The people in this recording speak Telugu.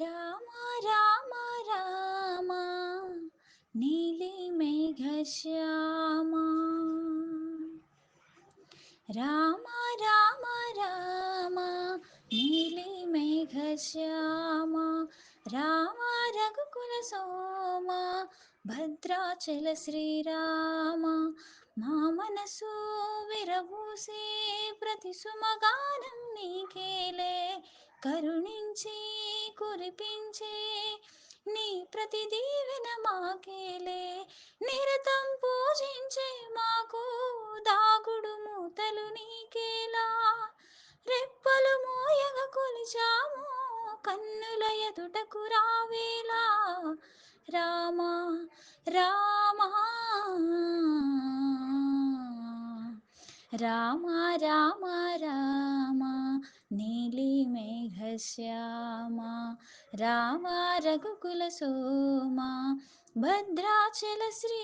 రామ రామ రామ నీలి మేఘశ్యామ రామ రామ రామ నీలి మేఘశ్యామ రామ రఘుకుల సోమ భద్రాచల శ్రీరామ. మా మనసు విరబూసే ప్రతి సుమగానం నీకేలే. కరుణి కురిపించే నీ ప్రతి దీవెన మాకేలే. నిరతం పూజించే మాకు దాగుడు మూతలు నీకేలా. రెప్పలు మోయగ కొలిచాము కన్నుల ఎదుటకు రావేలా. రామా రామా రామ రామ రామ. మేఘశ్యామ రామ రఘుకుల సోమ భద్రాచల శ్రీ